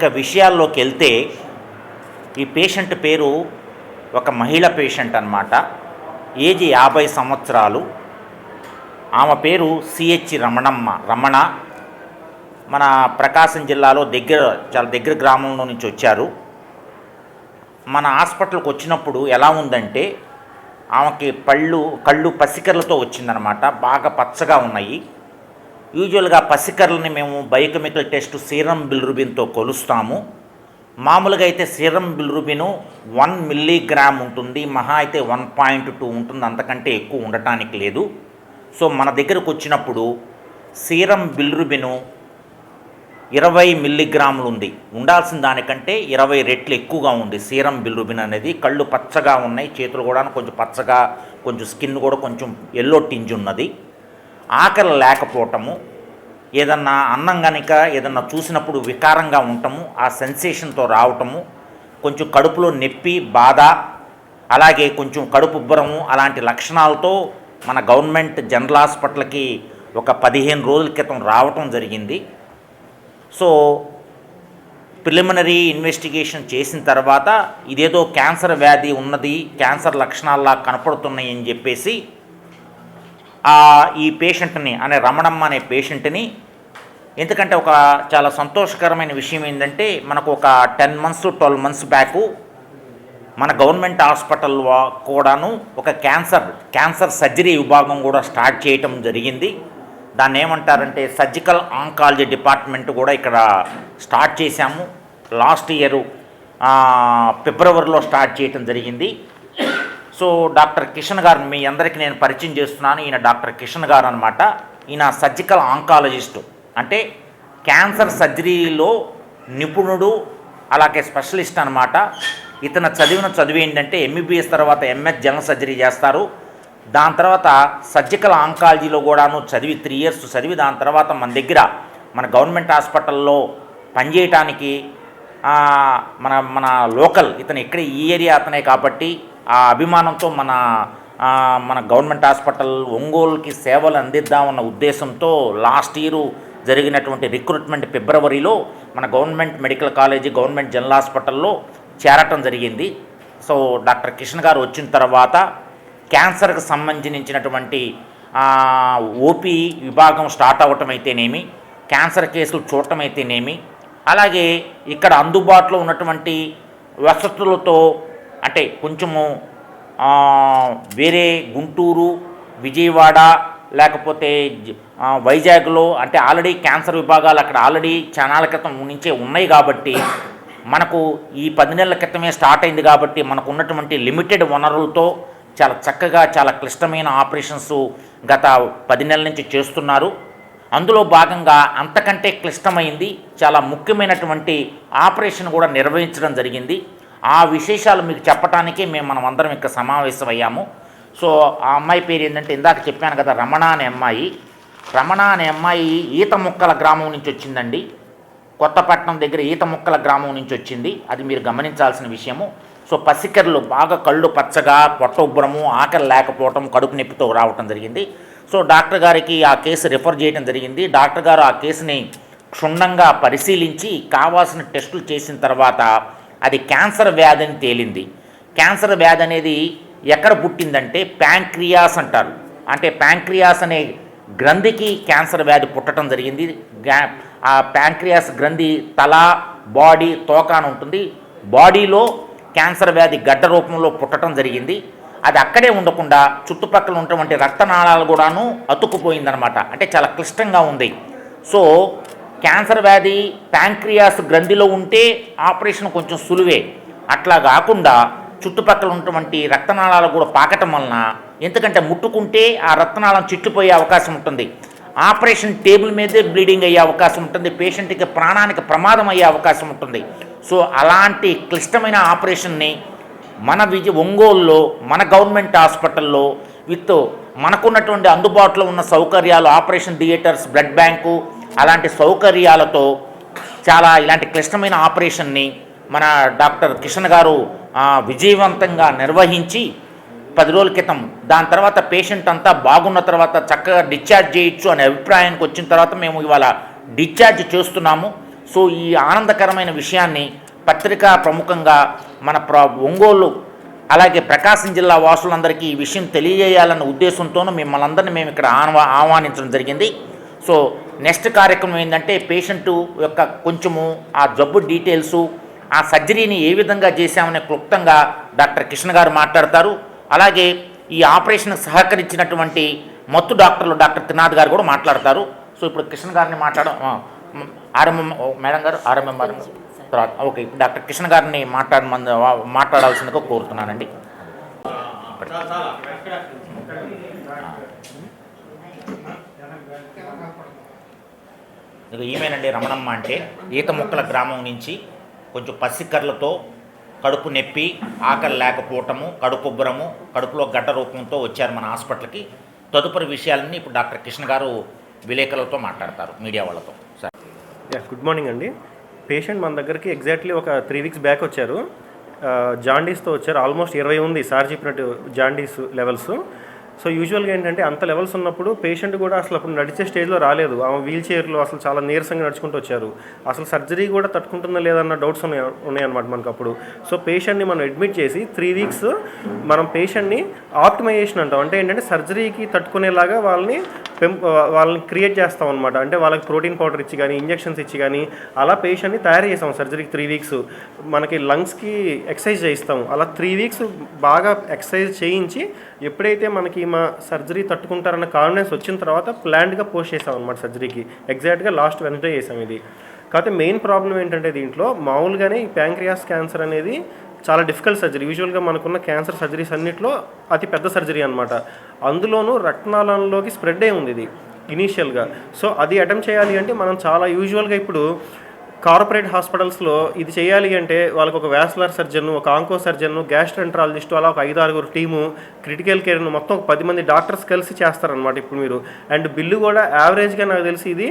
ఇంకా విషయాల్లోకి వెళ్తే ఈ పేషెంట్ పేరు ఒక మహిళ పేషెంట్ అన్నమాట. ఏజ్ యాభై సంవత్సరాలు. ఆమె పేరు సిహెచ్ రమణమ్మ రమణ. మన ప్రకాశం జిల్లాలో దగ్గర చాలా దగ్గర గ్రామంలో నుంచి వచ్చారు. మన హాస్పిటల్కి వచ్చినప్పుడు ఎలా ఉందంటే ఆమెకి పళ్ళు కళ్ళు పసికర్లతో వచ్చిందనమాట బాగా పచ్చగా ఉన్నాయి. యూజువల్గా పసికర్లని మేము బయోకెమికల్ టెస్ట్ సీరం బిల్రుబిన్తో కొలుస్తాము. మామూలుగా అయితే సీరం బిల్రుబిను వన్ మిల్లీగ్రామ్ ఉంటుంది మహా అయితే వన్ పాయింట్ టూ ఉంటుంది అంతకంటే ఎక్కువ ఉండటానికి లేదు. సో మన దగ్గరకు వచ్చినప్పుడు సీరం బిల్రుబిను ఇరవై మిల్లీగ్రాములు ఉంది. ఉండాల్సిన దానికంటే ఇరవై రెట్లు ఎక్కువగా ఉంది సీరం బిల్రుబిన్ అనేది. కళ్ళు పచ్చగా ఉన్నాయి చేతులు కూడా కొంచెం పచ్చగా కొంచెం స్కిన్ కూడా కొంచెం ఎల్లో టింజ్ ఉన్నది. ఆకలి లేకపోవటము ఏదన్నా అన్నం కనుక ఏదన్నా చూసినప్పుడు వికారంగా ఉండటము ఆ సెన్సేషన్తో రావటము కొంచెం కడుపులో నొప్పి బాధ అలాగే కొంచెం కడుపు ఉబ్బరము అలాంటి లక్షణాలతో మన గవర్నమెంట్ జనరల్ హాస్పిటల్కి ఒక పదిహేను రోజుల క్రితం రావటం జరిగింది. సో ప్రిలిమినరీ ఇన్వెస్టిగేషన్ చేసిన తర్వాత ఇదేదో క్యాన్సర్ వ్యాధి ఉన్నది క్యాన్సర్ లక్షణాల్లా కనపడుతున్నాయి అని చెప్పేసి ఈ పేషెంట్ని అనే రమణమ్మ అనే పేషెంట్ని ఎందుకంటే ఒక చాలా సంతోషకరమైన విషయం ఏంటంటే మనకు ఒక ten months twelve months back మన గవర్నమెంట్ హాస్పిటల్ కూడాను ఒక క్యాన్సర్ క్యాన్సర్ సర్జరీ విభాగం కూడా స్టార్ట్ చేయటం జరిగింది. దాన్ని ఏమంటారంటే సర్జికల్ ఆంకాలజీ డిపార్ట్మెంట్ కూడా ఇక్కడ స్టార్ట్ చేశాము. లాస్ట్ ఇయర్ ఫిబ్రవరిలో స్టార్ట్ చేయటం జరిగింది. సో డాక్టర్ కిషన్ గారు మీ అందరికీ నేను పరిచయం చేస్తున్నాను. ఈయన డాక్టర్ కిషన్ గారు అనమాట ఈయన సర్జికల్ ఆంకాలజిస్టు. అంటే క్యాన్సర్ సర్జరీలో నిపుణుడు అలాగే స్పెషలిస్ట్ అనమాట ఇతను చదివిన చదువు ఏంటంటే ఎంబీబీఎస్ తర్వాత ఎంఎస్ జనరల్ సర్జరీ చేస్తారు. దాని తర్వాత సర్జికల్ ఆంకాలజీలో కూడాను చదివి త్రీ ఇయర్స్ చదివి దాని తర్వాత మన దగ్గర మన గవర్నమెంట్ హాస్పిటల్లో పనిచేయటానికి మన మన లోకల్ ఇతను ఇక్కడ ఈ ఏరియా అతనే కాబట్టి ఆ అభిమానంతో మన మన గవర్నమెంట్ హాస్పిటల్ ఒంగోలుకి సేవలు అందిద్దామన్న ఉద్దేశంతో లాస్ట్ ఇయర్ జరిగినటువంటి రిక్రూట్మెంట్ ఫిబ్రవరిలో మన government medical college government general హాస్పిటల్లో చేరటం జరిగింది. సో డాక్టర్ కిషన్ గారు వచ్చిన తర్వాత క్యాన్సర్కి సంబంధించినటువంటి ఓపీ విభాగం స్టార్ట్ అవ్వటం అయితేనేమి క్యాన్సర్ కేసులు చూడటం అయితేనేమి అలాగే ఇక్కడ అందుబాటులో ఉన్నటువంటి వసతులతో అంటే కొంచెము వేరే గుంటూరు విజయవాడ లేకపోతే వైజాగ్లో అంటే ఆల్రెడీ క్యాన్సర్ విభాగాలు అక్కడ ఆల్రెడీ క్షణాల క్రితం నుంచే ఉన్నాయి కాబట్టి మనకు ఈ పది నెలల క్రితమే స్టార్ట్ అయింది కాబట్టి మనకు ఉన్నటువంటి లిమిటెడ్ వనరులతో చాలా చక్కగా చాలా క్లిష్టమైన ఆపరేషన్స్ గత పది నెలల నుంచి చేస్తున్నారు. అందులో భాగంగా అంతకంటే క్లిష్టమైంది చాలా ముఖ్యమైనటువంటి ఆపరేషన్ కూడా నిర్వహించడం జరిగింది. ఆ విశేషాలు మీకు చెప్పడానికే మేము మనం అందరం ఇక్కడ సమావేశమయ్యాము. సో ఆ అమ్మాయి పేరు ఏంటంటే ఇందాక చెప్పాను కదా రమణ అనే అమ్మాయి. రమణ అనే అమ్మాయి ఈత ముక్కల గ్రామం నుంచి వచ్చిందండి. కొత్తపట్నం దగ్గర ఈత ముక్కల గ్రామం నుంచి వచ్చింది. అది మీరు గమనించాల్సిన విషయము. సో పసికర్లు బాగా కళ్ళు పచ్చగా పొట్ట ఉబ్బరము ఆకలి లేకపోవటం కడుపు నొప్పితో రావటం జరిగింది. సో డాక్టర్ గారికి ఆ కేసు రిఫర్ చేయడం జరిగింది. డాక్టర్ గారు ఆ కేసుని క్షుణ్ణంగా పరిశీలించి కావాల్సిన టెస్టులు చేసిన తర్వాత అది క్యాన్సర్ వ్యాధి అని తేలింది. క్యాన్సర్ వ్యాధి అనేది ఎక్కడ పుట్టిందంటే ప్యాంక్రియాస్ అంటారు. అంటే ప్యాంక్రియాస్ అనే గ్రంథికి క్యాన్సర్ వ్యాధి పుట్టడం జరిగింది. ఆ ప్యాంక్రియాస్ గ్రంథి తల బాడీ తోక అని ఉంటుంది. బాడీలో క్యాన్సర్ వ్యాధి గడ్డ రూపంలో పుట్టడం జరిగింది. అది అక్కడే ఉండకుండా చుట్టుపక్కల ఉన్నటువంటి రక్తనాళాలు కూడాను అతుక్కుపోయిందనమాట అంటే చాలా క్లిష్టంగా ఉంది. సో క్యాన్సర్ వ్యాధి ప్యాంక్రియాస్ గ్రంథిలో ఉంటే ఆపరేషన్ కొంచెం సులువే. అట్లా కాకుండా చుట్టుపక్కల ఉన్నటువంటి రక్తనాళాలు కూడా పాకటం వలన ఎందుకంటే ముట్టుకుంటే ఆ రక్తనాళం చిట్టుపోయే అవకాశం ఉంటుంది. ఆపరేషన్ టేబుల్ మీదే బ్లీడింగ్ అయ్యే అవకాశం ఉంటుంది. పేషెంట్కి ప్రాణానికి ప్రమాదం అయ్యే అవకాశం ఉంటుంది. సో అలాంటి క్లిష్టమైన ఆపరేషన్ని మన విజయ ఒంగోలులో మన గవర్నమెంట్ హాస్పిటల్లో విత్ మనకున్నటువంటి అందుబాటులో ఉన్న సౌకర్యాలు ఆపరేషన్ థియేటర్స్ బ్లడ్ బ్యాంకు అలాంటి సౌకర్యాలతో చాలా ఇలాంటి క్లిష్టమైన ఆపరేషన్ని మన డాక్టర్ కిషన్ గారు విజయవంతంగా నిర్వహించి పది రోజుల క్రితం దాని తర్వాత పేషెంట్ అంతా బాగున్న తర్వాత చక్కగా డిశ్చార్జ్ చేయొచ్చు అనే అభిప్రాయానికి వచ్చిన తర్వాత మేము ఇవాళ డిశ్చార్జ్ చేస్తున్నాము. సో ఈ ఆనందకరమైన విషయాన్ని పత్రికా ప్రముఖంగా మన ప్ర ఒంగోలు అలాగే ప్రకాశం జిల్లా వాసులందరికీ ఈ విషయం తెలియజేయాలన్న ఉద్దేశంతోనూ మిమ్మల్ని అందరినీ మేము ఇక్కడ ఆహ్వానించడం జరిగింది. సో నెక్స్ట్ కార్యక్రమం ఏంటంటే పేషెంట్ యొక్క కొంచెము ఆ జబ్బు డీటెయిల్సు ఆ సర్జరీని ఏ విధంగా చేశామనే క్లుప్తంగా డాక్టర్ కృష్ణ గారు మాట్లాడతారు. అలాగే ఈ ఆపరేషన్ సహకరించినటువంటి మత్తు డాక్టర్లు డాక్టర్ త్రినాథ్ గారు కూడా మాట్లాడతారు. సో ఇప్పుడు కృష్ణ గారిని మాట్లాడడం ఆర్ఎంఎం మేడం గారు ఆర్ఎంఎం తర్వాత ఓకే ఇప్పుడు డాక్టర్ కృష్ణ గారిని మాట్లాడమంది మాట్లాడాల్సిందిగా కోరుతున్నానండి. ఇక ఈమెనండి రమణమ్మ అంటే. ఈత ముక్కల గ్రామం నుంచి కొంచెం పసికర్లతో కడుపు నొప్పి ఆకలి లేకపోవటము కడుపుబ్బరము కడుపులో గడ్డ రూపంతో వచ్చారు మన హాస్పిటల్కి. తదుపరి విషయాలన్నీ ఇప్పుడు డాక్టర్ కృష్ణ గారు విలేకరులతో మాట్లాడతారు మీడియా వాళ్ళతో. సార్. యా గుడ్ మార్నింగ్ అండి. పేషెంట్ మన దగ్గరికి ఎగ్జాక్ట్లీ ఒక త్రీ వీక్స్ బ్యాక్ వచ్చారు. జాండీస్తో వచ్చారు. ఆల్మోస్ట్ ఇరవై ఉంది. సార్ చెప్పినట్టు జాండీస్ లెవెల్స్ సో యూజువల్గా ఏంటంటే అంత లెవెల్స్ ఉన్నప్పుడు పేషెంట్ కూడా అసలు అప్పుడు నడిచే స్టేజ్లో రాలేదు. ఆమె వీల్ చైర్లో అసలు చాలా నీరసంగా నడుచుకుంటూ వచ్చారు. అసలు సర్జరీ కూడా తట్టుకుంటుందా లేదన్న డౌట్స్ ఉన్నాయి ఉన్నాయన్నమాట మనకు అప్పుడు సో పేషెంట్ని మనం అడ్మిట్ చేసి త్రీ వీక్స్ మనం పేషెంట్ని ఆప్టిమైజేషన్ అంటాం. అంటే ఏంటంటే సర్జరీకి తట్టుకునేలాగా వాళ్ళని పెం వాళ్ళని క్రియేట్ చేస్తాం అనమాట అంటే వాళ్ళకి ప్రోటీన్ పౌడర్ ఇచ్చి కానీ ఇంజెక్షన్స్ ఇచ్చి కానీ అలా పేషెంట్ని తయారు చేస్తాం సర్జరీకి త్రీ వీక్స్ మనకి లంగ్స్కి ఎక్సర్సైజ్ చేయిస్తాం. అలా త్రీ వీక్స్ బాగా ఎక్సర్సైజ్ చేయించి ఎప్పుడైతే మనకి మా సర్జరీ తట్టుకుంటారన్న కాన్ఫిడెన్స్ వచ్చిన తర్వాత ప్లాన్డ్గా పోస్ట్ చేసాం అనమాట సర్జరీకి ఎగ్జాక్ట్గా లాస్ట్ వెన్స్డే చేసాం ఇది. కాకపోతే మెయిన్ ప్రాబ్లం ఏంటంటే దీంట్లో మామూలుగానే ఈ ప్యాంక్రియాస్ క్యాన్సర్ అనేది చాలా డిఫికల్ట్ సర్జరీ యూజువల్గా మనకున్న క్యాన్సర్ సర్జరీస్ అన్నింటిలో అతి పెద్ద సర్జరీ అనమాట అందులోనూ రక్తనాళంలోకి స్ప్రెడ్ అయి ఉంది ఇది ఇనీషియల్గా సో అది అటెంప్ట్ చేయాలి అంటే మనం చాలా యూజువల్గా ఇప్పుడు కార్పొరేట్ హాస్పిటల్స్లో ఇది చేయాలి అంటే వాళ్ళకి ఒక వ్యాస్లర్ సర్జన్ ఒక ఆంకో సర్జన్ గ్యాస్ట్రెంట్రాలజిస్ట్ అలా ఒక ఐదు ఆరుగురు టీము క్రిటికల్ కేర్ను మొత్తం ఒక పది మంది డాక్టర్స్ కలిసి చేస్తారనమాట ఇప్పుడు మీరు. అండ్ బిల్లు కూడా యావరేజ్గా నాకు తెలిసి ఇది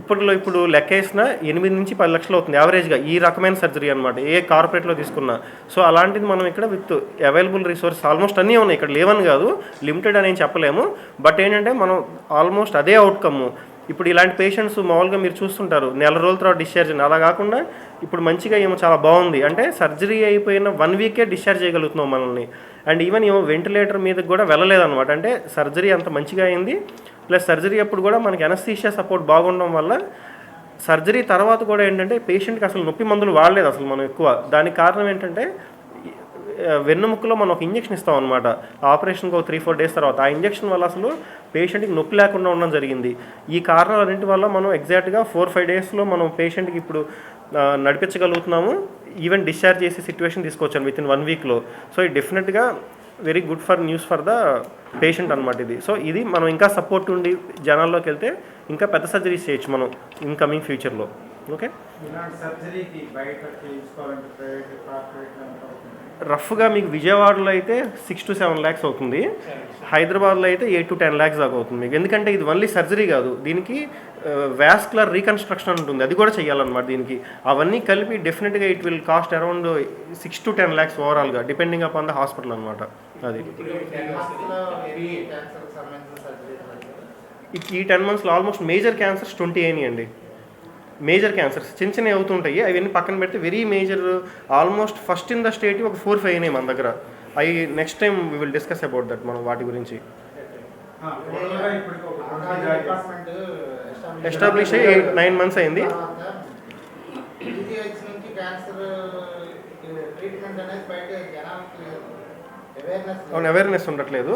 ఇప్పట్లో ఇప్పుడు లెక్క వేసిన ఎనిమిది నుంచి పది లక్షలు అవుతుంది యావరేజ్గా ఈ రకమైన సర్జరీ అనమాట ఏ కార్పొరేట్లో తీసుకున్నా. సో అలాంటిది మనం ఇక్కడ విత్ అవైలబుల్ రిసోర్స్ ఆల్మోస్ట్ అన్నీ ఉన్నాయి ఇక్కడ లేవని కాదు లిమిటెడ్ అని చెప్పలేము. బట్ ఏంటంటే మనం ఆల్మోస్ట్ అదే అవుట్కమ్ ఇప్పుడు ఇలాంటి పేషెంట్స్ మామూలుగా మీరు చూస్తుంటారు నెల రోజుల తర్వాత డిశ్చార్జ్ అయింది అలా కాకుండా ఇప్పుడు మంచిగా ఏమో చాలా బాగుంది. అంటే సర్జరీ అయిపోయిన వన్ వీకే డిశ్చార్జ్ చేయగలుగుతున్నాం మనల్ని. అండ్ ఈవెన్ ఏమో వెంటిలేటర్ మీదకి కూడా వెళ్ళలేదన్నమాట. అంటే సర్జరీ అంత మంచిగా అయింది. ప్లస్ సర్జరీ అప్పుడు కూడా మనకి ఎనస్థీషియా సపోర్ట్ బాగుండడం వల్ల సర్జరీ తర్వాత కూడా ఏంటంటే పేషెంట్కి అసలు నొప్పి మందులు వాడలేదు అసలు మనం ఎక్కువ. దానికి కారణం ఏంటంటే ఆ, వెన్నుముక్కలో మనం ఒక ఇంజక్షన్ ఇస్తాం అనమాట ఆపరేషన్కి ఒక త్రీ ఫోర్ డేస్ తర్వాత. ఆ ఇంజక్షన్ వల్ల అసలు పేషెంట్కి నొప్పి లేకుండా ఉండడం జరిగింది. ఈ కారణాలన్నింటి వల్ల మనం ఎగ్జాక్ట్గా ఫోర్ ఫైవ్ డేస్లో మనం పేషెంట్కి ఇప్పుడు నడిపించగలుగుతున్నాము. ఈవెన్ డిశ్చార్జ్ చేసే సిచ్యువేషన్ తీసుకొచ్చాను విత్ ఇన్ వన్ వీక్లో. సో ఇది డెఫినెట్గా very good for news for the patient అనమాట ఇది. సో ఇది మనం ఇంకా సపోర్ట్ ఉండి జనాల్లోకి వెళ్తే ఇంకా పెద్ద సర్జరీస్ చేయొచ్చు మనం ఇన్ కమింగ్ ఫ్యూచర్లో. ఓకే. రఫ్గా మీకు విజయవాడలో అయితే సిక్స్ టు సెవెన్ ల్యాక్స్ అవుతుంది. హైదరాబాద్లో అయితే ఎయిట్ టు టెన్ ల్యాక్స్ దాకా అవుతుంది మీకు. ఎందుకంటే ఇది ఓన్లీ సర్జరీ కాదు. దీనికి వ్యాస్కులర్ రీకన్స్ట్రక్షన్ ఉంటుంది. అది కూడా చేయాలన్నమాట దీనికి. అవన్నీ కలిపి డెఫినెట్గా it will cost around six to ten lakhs ఓవరాల్గా డిపెండింగ్ అపాన్ ద హాస్పిటల్ అనమాట అది. ఈ- టెన్ మంత్స్లో ఆల్మోస్ట్ మేజర్ క్యాన్సర్స్ ట్వంటీ అయినాయండి. మేజర్ క్యాన్సర్స్ చిన్న చిన్నవి అవుతుంటాయి అవన్నీ పక్కన పెడితే very major almost first in the state ఒక ఫోర్ ఫైవ్ అయినాయి మన దగ్గర. అవి next time we will discuss about that మనం వాటి గురించి. ఎస్టాబ్లిష్ అయ్యి నైన్ మంత్స్ అయింది. PGH నుంచి క్యాన్సర్ ట్రీట్మెంట్ అనేది బయట జనాలకి అవేర్నెస్ అవును అవేర్నెస్ ఉండట్లేదు.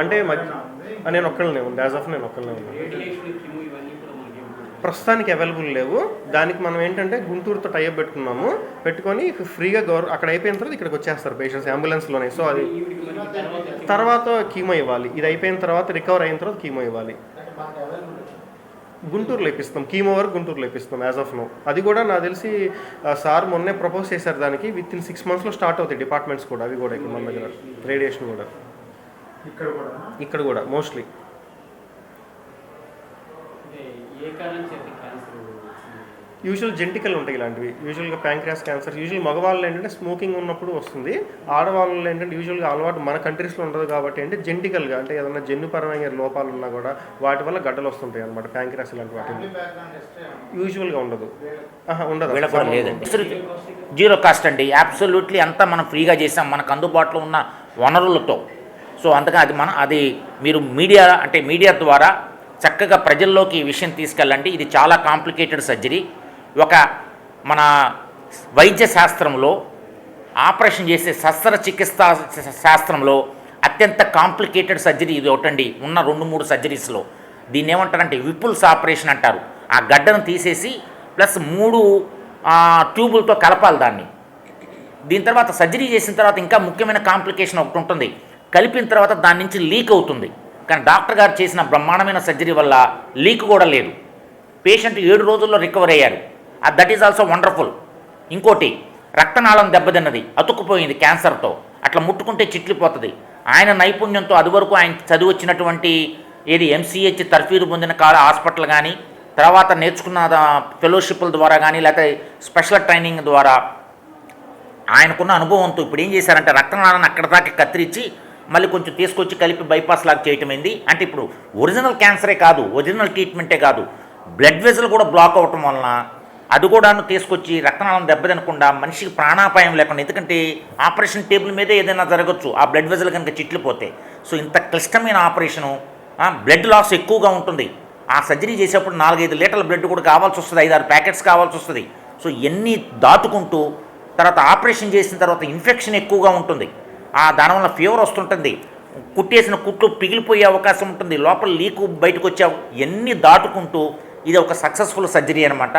అంటే ఉంది? నేను ఒక్కళ్ళనే ఉంది యాజ్ ఆఫ్ నేను ఒక్కళ్ళనే ఉన్నాను ప్రస్తుతానికి అవైలబుల్ లేవు. దానికి మనం ఏంటంటే గుంటూరుతో టైప్ పెట్టుకున్నాము. పెట్టుకొని ఫ్రీగా గవర్ అక్కడ అయిపోయిన తర్వాత ఇక్కడికి వచ్చేస్తారు పేషెంట్స్ అంబులెన్స్లోనే సో అది తర్వాత కీమో. ఇవ్వాలి. ఇది అయిపోయిన తర్వాత రికవర్ అయిన తర్వాత కీమో ఇవ్వాలి. గుంటూరులో ఇప్పిస్తాం. కీమో వరకు గుంటూరులో ఇప్పిస్తాం యాజ్ ఆఫ్ నో అది కూడా నాకు తెలిసి సార్ మొన్నే ప్రపోజ్ చేశారు దానికి. విత్ ఇన్ సిక్స్ మంత్స్లో స్టార్ట్ అవుతాయి డిపార్ట్మెంట్స్ కూడా. అవి కూడా ఇక్కడ మన దగ్గర. రేడియేషన్ కూడా. ఇక్కడ కూడా? ఇక్కడ కూడా మోస్ట్లీ యూజువల్ జెంటికల్ ఉంటాయి ఇలాంటివి. యూజువల్గా ప్యాంక్రియాస్ క్యాన్సర్ యూజువల్ మగవాళ్ళు ఏంటంటే స్మోకింగ్ ఉన్నప్పుడు వస్తుంది. ఆడవాళ్ళు ఏంటంటే యూజువల్గా అలవాటు మన కంట్రీస్లో ఉండదు కాబట్టి అంటే జెంటికల్గా అంటే ఏదైనా జన్యుపరమైన లోపాలు ఉన్నా కూడా వాటి వల్ల గడ్డలు వస్తుంటాయి అనమాట ప్యాంక్రియాస్ ఇలాంటి వాటి యూజువల్గా ఉండదు. ఉండదు. లేదండి. జీరో కాస్ట్ అండి. అబ్సల్యూట్లీ అంతా మనం ఫ్రీగా చేసాం. మనకు అందుబాటులో ఉన్న వనరులతో. సో అందుకని అది మన అది మీరు మీడియా అంటే మీడియా ద్వారా చక్కగా ప్రజల్లోకి ఈ విషయం తీసుకెళ్ళండి. ఇది చాలా కాంప్లికేటెడ్ సర్జరీ. ఒక మన వైద్య శాస్త్రంలో ఆపరేషన్ చేసే శస్త్రచికిత్సా శాస్త్రంలో అత్యంత కాంప్లికేటెడ్ సర్జరీ ఇది ఒకటండి. ఉన్న రెండు మూడు సర్జరీస్లో. దీన్ని ఏమంటారంటే విపుల్స్ ఆపరేషన్ అంటారు. ఆ గడ్డను తీసేసి ప్లస్ మూడు ట్యూబులతో కలపాలి దాన్ని. దీని తర్వాత సర్జరీ చేసిన తర్వాత ఇంకా ముఖ్యమైన కాంప్లికేషన్ ఒకటి ఉంటుంది. కలిపిన తర్వాత దాని నుంచి లీక్ అవుతుంది. కానీ డాక్టర్ గారు చేసిన బ్రహ్మాండమైన సర్జరీ వల్ల లీక్ కూడా లేదు. పేషెంట్ ఏడు రోజుల్లో రికవర్ అయ్యారు. దట్ ఈజ్ ఆల్సో వండర్ఫుల్ ఇంకోటి రక్తనాళం దెబ్బతిన్నది అతుక్కుపోయింది క్యాన్సర్తో. అట్లా ముట్టుకుంటే చిట్లిపోతుంది ఆయన నైపుణ్యంతో అది వరకు ఆయన చదివి వచ్చినటువంటి ఏది ఎంసీహెచ్ తర్ఫీదు పొందిన కాల హాస్పిటల్ కానీ తర్వాత నేర్చుకున్న ఫెలోషిప్ల ద్వారా కానీ లేకపోతే స్పెషల్ ట్రైనింగ్ ద్వారా ఆయనకున్న అనుభవంతో ఇప్పుడు ఏం చేశారంటే రక్తనాళాన్ని అక్కడ దాకా కత్తిరించి మళ్ళీ కొంచెం తీసుకొచ్చి కలిపి బైపాస్ లాగా చేయటం ఏంది? అంటే ఇప్పుడు ఒరిజినల్ క్యాన్సరే కాదు ఒరిజినల్ ట్రీట్మెంటే కాదు బ్లడ్ వెజల్ కూడా బ్లాక్ అవటం వలన అది కూడాను తీసుకొచ్చి రక్తనాళం దెబ్బతినకుండా మనిషికి ప్రాణాపాయం లేకుండా ఎందుకంటే ఆపరేషన్ టేబుల్ మీదే ఏదైనా జరగచ్చు ఆ బ్లడ్ వెజల్ కనుక చిట్లిపోతే. సో ఇంత క్లిష్టమైన ఆపరేషను బ్లడ్ లాస్ ఎక్కువగా ఉంటుంది. ఆ సర్జరీ చేసేప్పుడు నాలుగైదు లీటర్ల బ్లడ్ కూడా కావాల్సి వస్తుంది ఐదారు ప్యాకెట్స్ కావాల్సి వస్తుంది. సో ఎన్ని దాటుకుంటూ తర్వాత ఆపరేషన్ చేసిన తర్వాత ఇన్ఫెక్షన్ ఎక్కువగా ఉంటుంది. ఆ దానివల్ల ఫీవర్ వస్తుంటుంది. కుట్టేసిన కుట్లు పిగిలిపోయే అవకాశం ఉంటుంది. లోపల లీకు బయటకు వచ్చావు. ఎన్ని దాటుకుంటూ ఇది ఒక సక్సెస్ఫుల్ సర్జరీ అనమాట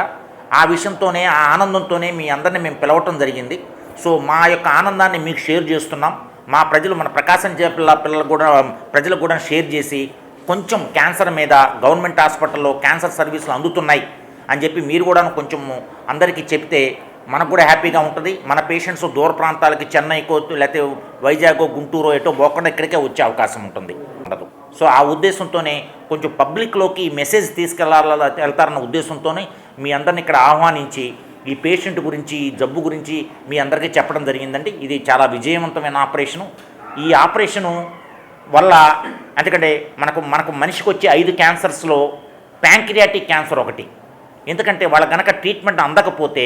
ఆ విషయంతోనే ఆ ఆనందంతోనే మీ అందరిని మేము పిలవటం జరిగింది. సో మా యొక్క ఆనందాన్ని మీకు షేర్ చేస్తున్నాం. మా ప్రజలు మన ప్రకాశం జిల్లా పిల్లలు కూడా ప్రజలకు కూడా షేర్ చేసి కొంచెం క్యాన్సర్ మీద గవర్నమెంట్ హాస్పిటల్లో క్యాన్సర్ సర్వీసులు అందుతున్నాయి అని చెప్పి మీరు కూడా కొంచెం అందరికీ చెప్తే మనకు కూడా హ్యాపీగా ఉంటుంది. మన పేషెంట్స్ దూర ప్రాంతాలకి చెన్నైకో లేకపోతే వైజాగో గుంటూరు ఎటో పోకుండా ఇక్కడికే వచ్చే అవకాశం ఉంటుంది. ఉండదు. సో ఆ ఉద్దేశంతోనే కొంచెం పబ్లిక్లోకి ఈ మెసేజ్ తీసుకెళ్ళాల వెళ్తారన్న ఉద్దేశంతోనే మీ అందరిని ఇక్కడ ఆహ్వానించి ఈ పేషెంట్ గురించి ఈ జబ్బు గురించి మీ అందరికీ చెప్పడం జరిగిందండి. ఇది చాలా విజయవంతమైన ఆపరేషను. ఈ ఆపరేషను వల్ల ఎందుకంటే మనకు మనకు మనిషికి వచ్చే ఐదు క్యాన్సర్స్లో ప్యాంక్రియాటిక్ క్యాన్సర్ ఒకటి. ఎందుకంటే వాళ్ళ కనుక ట్రీట్మెంట్ అందకపోతే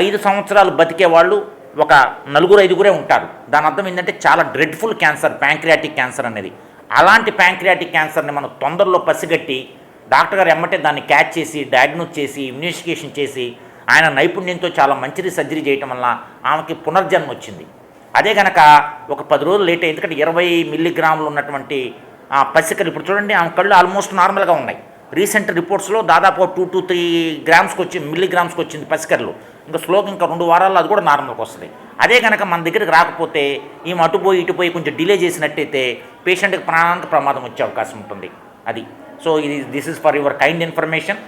ఐదు సంవత్సరాలు బతికే వాళ్ళు ఒక నలుగురు ఐదుగురే ఉంటారు. దాని అర్థం ఏంటంటే చాలా డ్రెడ్ఫుల్ క్యాన్సర్ ప్యాంక్రియాటిక్ క్యాన్సర్ అనేది. అలాంటి ప్యాంక్రియాటిక్ క్యాన్సర్ని మనం తొందరలో పసిగట్టి డాక్టర్ గారు ఎమ్మటే దాన్ని క్యాచ్ చేసి డయాగ్నోస్ చేసి ఇన్వెస్టిగేషన్ చేసి ఆయన నైపుణ్యంతో చాలా మంచిది సర్జరీ చేయటం వల్ల ఆమెకి పునర్జన్మ వచ్చింది. అదే కనుక ఒక పది రోజులు లేట్ అయ్యి ఎందుకంటే ఇరవై మిల్లీగ్రాములు ఉన్నటువంటి ఆ పసికలు ఇప్పుడు చూడండి ఆమె కళ్ళు ఆల్మోస్ట్ నార్మల్గా ఉన్నాయి. రీసెంట్ రిపోర్ట్స్లో దాదాపు టూ టు త్రీ గ్రామ్స్కి వచ్చి మిల్లీగ్రామ్స్కి వచ్చింది పసికర్లు. ఇంకా స్లోగా ఇంకా రెండు వారాల్లో అది కూడా నార్మల్కి వస్తుంది. అదే కనుక మన దగ్గరికి రాకపోతే ఈమె అటుపోయి ఇటుపోయి కొంచెం డిలే చేసినట్టయితే పేషెంట్కి ప్రాణానికి ప్రమాదం వచ్చే అవకాశం ఉంటుంది. అది. సో ఇది this is for your kind information.